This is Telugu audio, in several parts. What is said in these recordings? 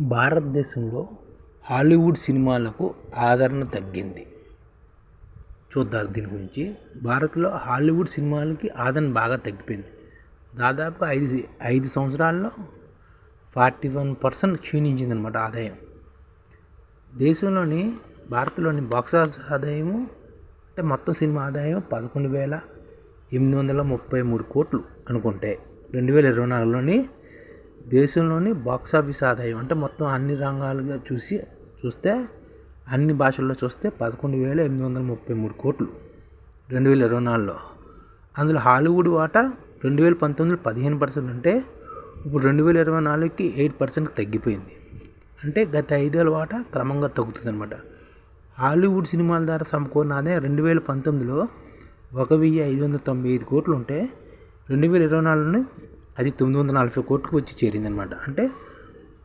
భారతదేశంలో హాలీవుడ్ సినిమాలకు ఆదరణ తగ్గింది. చూద్దాం దీని గురించి. భారత్లో హాలీవుడ్ సినిమాలకి ఆదరణ బాగా తగ్గిపోయింది. దాదాపు ఐదు ఐదు సంవత్సరాల్లో ఫార్టీ వన్ పర్సెంట్ క్షీణించింది అనమాట ఆదాయం. దేశంలోని భారత్లోని బాక్స్ ఆఫీస్ ఆదాయము అంటే మొత్తం సినిమా ఆదాయం పదకొండు వేల ఎనిమిది వందల ముప్పై మూడు కోట్లు అనుకుంటే రెండు వేల ఇరవై నాలుగులోని దేశంలోని బాక్స్ ఆఫీస్ ఆదాయం అంటే మొత్తం అన్ని రంగాలుగా చూసి చూస్తే అన్ని భాషల్లో చూస్తే పదకొండు వేల ఎనిమిది వందల ముప్పై మూడు కోట్లు రెండు వేల ఇరవై నాలుగులో. అందులో హాలీవుడ్ వాటా రెండు వేల పంతొమ్మిదిలో పదిహేను పర్సెంట్ అంటే ఇప్పుడు రెండు వేల ఇరవై నాలుగుకి ఎయిట్ పర్సెంట్ తగ్గిపోయింది. అంటే గత ఐదేళ్ళ వాటా క్రమంగా తగ్గుతుంది అనమాట హాలీవుడ్ సినిమాల ద్వారా సమకూరిన ఆదాయం రెండు వేల పంతొమ్మిదిలో ఒక వెయ్యి ఐదు వందల తొంభై ఐదు కోట్లు ఉంటే రెండు వేల ఇరవై నాలుగులోనే అది తొమ్మిది వందల నలభై కోట్లకు వచ్చి చేరిందనమాట. అంటే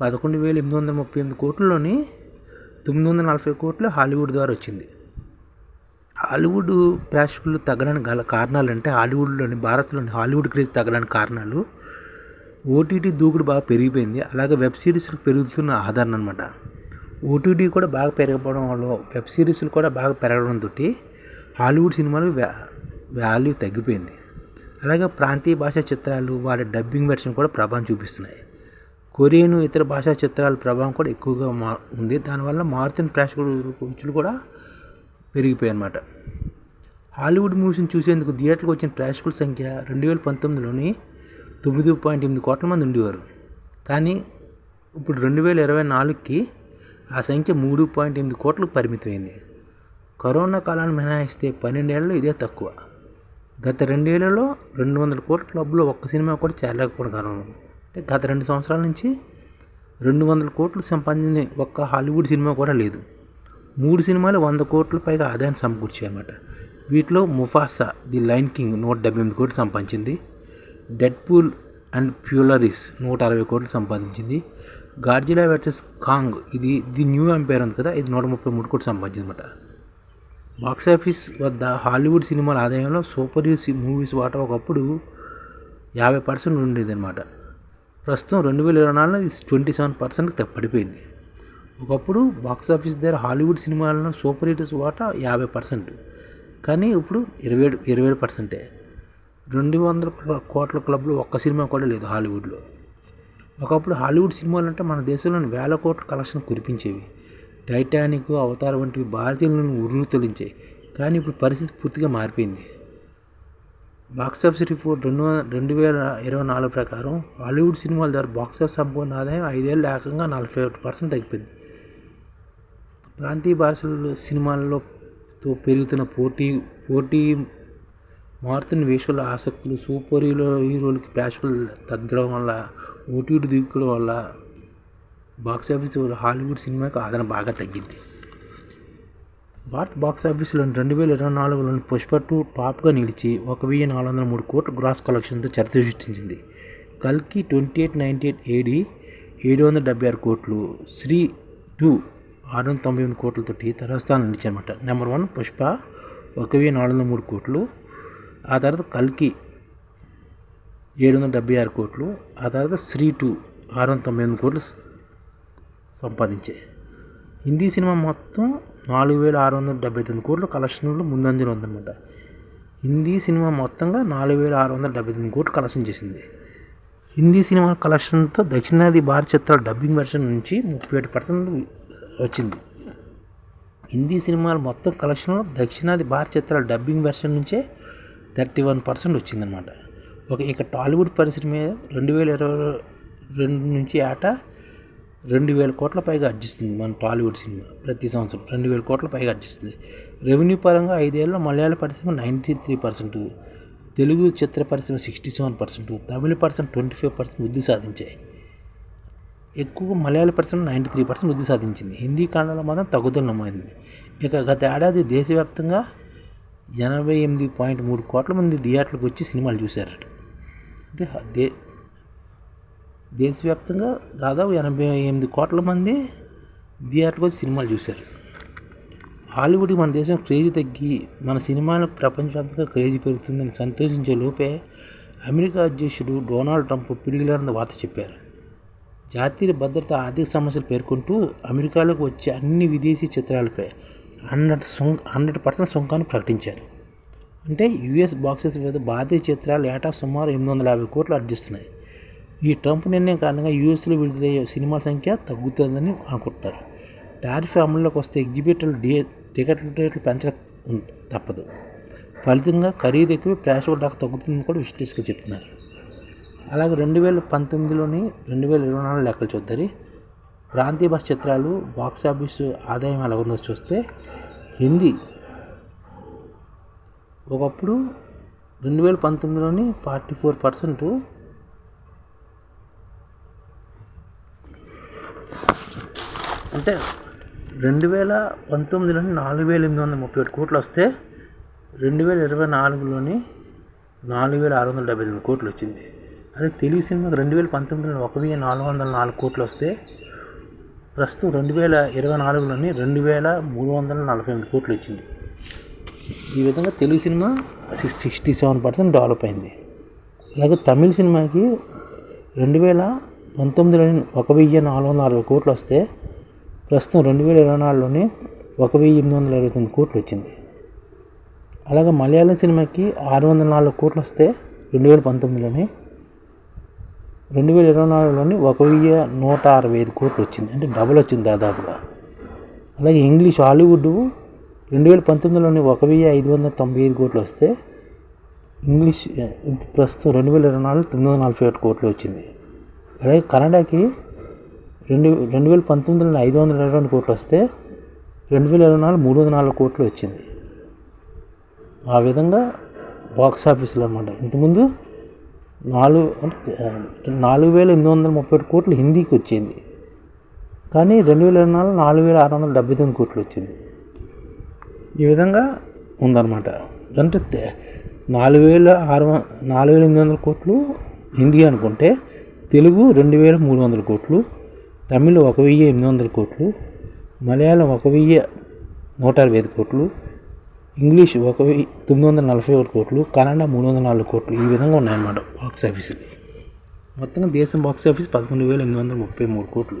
పదకొండు వేల ఎనిమిది వందల ముప్పై ఎనిమిది కోట్లలోని తొమ్మిది వందల నలభై కోట్లు హాలీవుడ్ ద్వారా వచ్చింది. హాలీవుడ్ ప్రేక్షకులు తగ్గడానికి గల కారణాలు అంటే హాలీవుడ్లోని భారత్లోని హాలీవుడ్ క్రేజ్ తగ్గడానికి కారణాలు ఓటీటీ దూకుడు బాగా పెరిగిపోయింది. అలాగే వెబ్ సిరీస్లు పెరుగుతున్న ఆధారణ అనమాట ఓటీటీ కూడా బాగా పెరగపోవడం వల్ల వెబ్ సిరీస్లు కూడా బాగా పెరగడంతో హాలీవుడ్ సినిమాలు వ్యా వాల్యూ తగ్గిపోయింది. అలాగే ప్రాంతీయ భాషా చిత్రాలు వాటి డబ్బింగ్ వెర్షన్ కూడా ప్రభావం చూపిస్తున్నాయి. కొరియన్ ఇతర భాషా చిత్రాల ప్రభావం కూడా ఎక్కువగా మా ఉంది. దానివల్ల మారుతున్న ప్రేక్షకుల కూడా పెరిగిపోయాయి అన్నమాట హాలీవుడ్ మూవీస్ని చూసేందుకు థియేటర్కి వచ్చిన ప్రేక్షకుల సంఖ్య రెండు వేల పంతొమ్మిదిలోని తొమ్మిది పాయింట్ ఎనిమిది కోట్ల మంది ఉండేవారు. కానీ ఇప్పుడు రెండు వేల ఇరవై నాలుగుకి ఆ సంఖ్య మూడు పాయింట్ ఎనిమిది కోట్లకు పరిమితమైంది. కరోనా కాలాన్ని మినహాయిస్తే పన్నెండేళ్ళలో ఇదే తక్కువ. గత రెండేళ్ళలో రెండు వందల కోట్ల క్లబ్లో ఒక్క సినిమా కూడా చేరలేకపోవడం అంటే గత రెండు సంవత్సరాల నుంచి రెండు వందల కోట్లు సంపాదించిన ఒక్క హాలీవుడ్ సినిమా కూడా లేదు. మూడు సినిమాలు వంద కోట్ల పైగా ఆదాయాన్ని సమకూర్చాయి అన్నమాట. వీటిలో ముఫాసా ది లైన్ కింగ్ నూట డెబ్బై ఎనిమిది కోట్లు సంపాదించింది. డెడ్ పూల్ అండ్ ఫ్యూలరీస్ నూట అరవై కోట్లు సంపాదించింది. గార్జిలా వర్సెస్ కాంగ్ ఇది ది న్యూ ఎంపైర్ ఉంది కదా ఇది నూట ముప్పై మూడు కోట్లు సంపాదించింది అనమాట బాక్సాఫీస్ వద్ద హాలీవుడ్ సినిమాల ఆదాయంలో సూపర్ హీరోస్ మూవీస్ వాటా ఒకప్పుడు యాభై పర్సెంట్ ఉండేదన్నమాట. ప్రస్తుతం రెండు వేల ఇరవై నాలుగులో ఇది ట్వంటీ సెవెన్ పర్సెంట్కి పడిపోయింది ఒకప్పుడు బాక్సాఫీస్ దగ్గర హాలీవుడ్ సినిమాలలో సూపర్ హీరోస్ వాటా యాభై పర్సెంట్. కానీ ఇప్పుడు ఇరవై ఏడు ఇరవై ఏడు పర్సెంటే. రెండు వందల కోట్ల క్లబ్లో ఒక్క సినిమా కూడా లేదు హాలీవుడ్లో. ఒకప్పుడు హాలీవుడ్ సినిమాలు అంటే మన దేశంలోని వేల కోట్ల కలెక్షన్ కురిపించేవి. టైటానిక్ అవతారం వంటివి భారతీయులను ఉరులు తొలించాయి. కానీ ఇప్పుడు పరిస్థితి పూర్తిగా మారిపోయింది. బాక్సాఫీస్ రిపోర్ట్ రెండు రెండు వేల ఇరవై నాలుగు ప్రకారం హాలీవుడ్ సినిమాల ద్వారా బాక్సాఫీస్ సంపూర్ణ ఆదాయం ఐదేళ్ళు ఏకంగా నలభై ఒకటి పర్సెంట్ తగ్గిపోయింది. ప్రాంతీయ భాషల సినిమాల్లో పెరుగుతున్న పోటీ పోటీ మారుతున్న విషయాల ఆసక్తులు సూపర్ హీరో హీరోలకి ప్రేక్షకులు తగ్గడం వల్ల ఓటీటీ దిగుకోవడం వల్ల బాక్సాఫీస్ హాలీవుడ్ సినిమాకి ఆదరణ బాగా తగ్గింది. భారత్ బాక్స్ రెండు వేల ఇరవై నాలుగులోని పుష్ప టూ టాప్గా నిలిచి ఒక వెయ్యి నాలుగు వందల మూడు కోట్ల గ్రాస్ కలెక్షన్తో చరిత్ర సృష్టించింది. కల్కి twenty eight ninety eight AD ఏడు వందల డెబ్బై ఆరు కోట్లు శ్రీ టూ ఆరు వందల తొంభై ఎనిమిది కోట్లతోటి తరస్థానం నిలిచారన్నమాట. నెంబర్ వన్ పుష్ప ఒక వెయ్యి నాలుగు వందల మూడు కోట్లు ఆ తర్వాత కల్కి ఏడు వందల డెబ్బై ఆరు కోట్లు ఆ తర్వాత శ్రీ టూ ఆరు వందల తొంభై ఎనిమిది కోట్లు సంపాదించాయి హిందీ సినిమా మొత్తం నాలుగు వేల ఆరు వందల డెబ్బై తొమ్మిది కోట్ల కలెక్షన్లో ముందంజలో ఉందన్నమాట. హిందీ సినిమా మొత్తంగా నాలుగు వేల ఆరు వందల డెబ్బై తొమ్మిది కోట్లు కలెక్షన్ చేసింది. హిందీ సినిమా కలెక్షన్తో దక్షిణాది భారత చిత్రాల డబ్బింగ్ వెర్షన్ నుంచి ముప్పై ఏడు పర్సెంట్ వచ్చింది. హిందీ సినిమాల మొత్తం కలెక్షన్లో దక్షిణాది భారత చిత్రాల డబ్బింగ్ వెర్షన్ నుంచే థర్టీ వన్ పర్సెంట్ వచ్చిందనమాట ఒక ఇక టాలీవుడ్ పరిశ్రమ మీద రెండు వేల ఇరవై రెండు నుంచి ఆట రెండు వేల కోట్ల పైగా అర్జిస్తుంది మన టాలీవుడ్ సినిమా ప్రతి సంవత్సరం. రెండు వేల కోట్ల పైగా అర్జిస్తుంది. రెవెన్యూ పరంగా ఐదేళ్ళలో మలయాళ పరిశ్రమ నైంటీ త్రీ పర్సెంట్ తెలుగు చిత్ర పరిశ్రమ సిక్స్టీ సెవెన్ పర్సెంట్ తమిళ పరిశ్రమ ట్వంటీ ఫైవ్ పర్సెంట్ వృద్ధి సాధించాయి. ఎక్కువ మలయాళ పరిశ్రమ నైంటీ త్రీ పర్సెంట్ వృద్ధి సాధించింది. హిందీ కన్నడ మాత్రం తగ్గుదల నమోదైంది. ఇక గత ఏడాది దేశవ్యాప్తంగా ఎనభై ఎనిమిది పాయింట్ మూడు కోట్ల మంది థియేటర్లకు వచ్చి సినిమాలు చూశారట. అంటే దే దేశవ్యాప్తంగా దాదాపు ఎనభై ఎనిమిది కోట్ల మంది థియేటర్లో వచ్చి సినిమాలు చూశారు. హాలీవుడ్కి మన దేశం క్రేజ్ తగ్గి మన సినిమాలకు ప్రపంచవ్యాప్తంగా క్రేజ్ పెరుగుతుందని సంతోషించే లోపే అమెరికా అధ్యక్షుడు డొనాల్డ్ ట్రంప్ పిడిగిలారని వార్త చెప్పారు. జాతీయ భద్రత ఆర్థిక సమస్యలు పేర్కొంటూ అమెరికాలోకి వచ్చే అన్ని విదేశీ చిత్రాలపై హండ్రెడ్ సుంక హండ్రెడ్ పర్సెంట్ సుంకాన్ని ప్రకటించారు. అంటే యుఎస్ బాక్సెస్ మీద భారతీయ చిత్రాలు ఏటా సుమారు ఎనిమిది వందల యాభై కోట్లు అర్జిస్తున్నాయి ఈ ట్రంప్ నిర్ణయం కారణంగా యూఎస్లో విడుదలయ్యే సినిమాల సంఖ్య తగ్గుతుందని అనుకుంటారు టారిఫ్ అమల్లోకి వస్తే ఎగ్జిబిటర్లు డే టికెట్ల రేట్లు పెంచక తప్పదు. ఫలితంగా ఖరీదు ఎక్కువ ప్రేక్షకుల దాకా తగ్గుతుందని కూడా విశ్లేషకులు చెప్తున్నారు. అలాగే రెండు వేల పంతొమ్మిదిలోని రెండు వేల ఇరవై నాలుగు లెక్కలు చూద్దరి. ప్రాంతీయ భాష చిత్రాలు బాక్స్ ఆదాయం ఎలా ఉందో చూస్తే హిందీ ఒకప్పుడు రెండు వేల పంతొమ్మిదిలోని ఫార్టీ ఫోర్ పర్సెంట్ అంటే రెండు వేల పంతొమ్మిదిలోని నాలుగు వేల ఎనిమిది వందల ముప్పై ఒకటి కోట్లు వస్తే రెండు వేల ఇరవై నాలుగులోని నాలుగు వేల ఆరు వందల డెబ్బై ఎనిమిది కోట్లు వచ్చింది. అదే తెలుగు సినిమాకి రెండు వేల పంతొమ్మిదిలో ఒక వెయ్యి నాలుగు వందల నాలుగు కోట్లు వస్తే ప్రస్తుతం రెండు వేల ఇరవై నాలుగులోని రెండు వేల మూడు వందల నలభై ఎనిమిది కోట్లు వచ్చింది. ఈ విధంగా Telugu cinema sixty seven percent develop అయింది. అలాగే తమిళ సినిమాకి రెండు వేల పంతొమ్మిదిలోని ఒక వెయ్యి నాలుగు వందల అరవై కోట్లు వస్తే ప్రస్తుతం రెండు వేల ఇరవై నాలుగులోని ఒక వెయ్యి ఎనిమిది వందల ఇరవై తొమ్మిది కోట్లు వచ్చింది. అలాగే మలయాళం సినిమాకి ఆరు వందల నాలుగు కోట్లు వస్తే రెండు వేల పంతొమ్మిదిలోని రెండు వేల ఇరవై నాలుగులోని ఒక వెయ్యి నూట అరవై ఐదు కోట్లు వచ్చింది. అంటే డబుల్ వచ్చింది దాదాపుగా. అలాగే ఇంగ్లీష్ హాలీవుడ్ రెండు వేల పంతొమ్మిదిలోని ఒక వెయ్యి ఐదు వందల తొంభై ఐదు కోట్లు వస్తే ఇంగ్లీష్ ప్రస్తుతం రెండు వేల ఇరవై నాలుగు తొమ్మిది వందల నలభై ఒకటి కోట్లు వచ్చింది. అలాగే కన్నడకి రెండు రెండు వేల పంతొమ్మిదిలో ఐదు వందల ఇరవై రెండు కోట్లు వస్తే రెండు వేల ఇరవై నాలుగు మూడు వందల నాలుగు కోట్లు వచ్చింది. ఆ విధంగా బాక్స్ ఆఫీసులు అనమాట ఇంతకుముందు నాలుగు అంటే నాలుగు వేల ఎనిమిది వందల ముప్పై ఒకటి కోట్లు హిందీకి వచ్చింది. కానీ రెండు వేల ఇరవై నాలుగు నాలుగు వేల ఆరు వందల డెబ్బై తొమ్మిది కోట్లు వచ్చింది. ఈ విధంగా ఉందన్నమాట. అంటే నాలుగు వేల ఆరు నాలుగు వేల ఎనిమిది వందల కోట్లు హిందీ అనుకుంటే తెలుగు రెండు వేల మూడు వందల కోట్లు తమిళ్ ఒక వెయ్యి ఎనిమిది వందల కోట్లు మలయాళం ఒక వెయ్యి నూట అరవై ఐదు కోట్లు ఇంగ్లీష్ ఒక వెయ్యి తొమ్మిది వందల నలభై ఒకటి కోట్లు కన్నడ మూడు వందల నాలుగు కోట్లు ఈ విధంగా ఉన్నాయన్నమాట బాక్స్ ఆఫీసులు మొత్తంగా దేశం బాక్స్ ఆఫీస్ పదకొండు వేల ఎనిమిది వందల ముప్పై మూడు కోట్లు.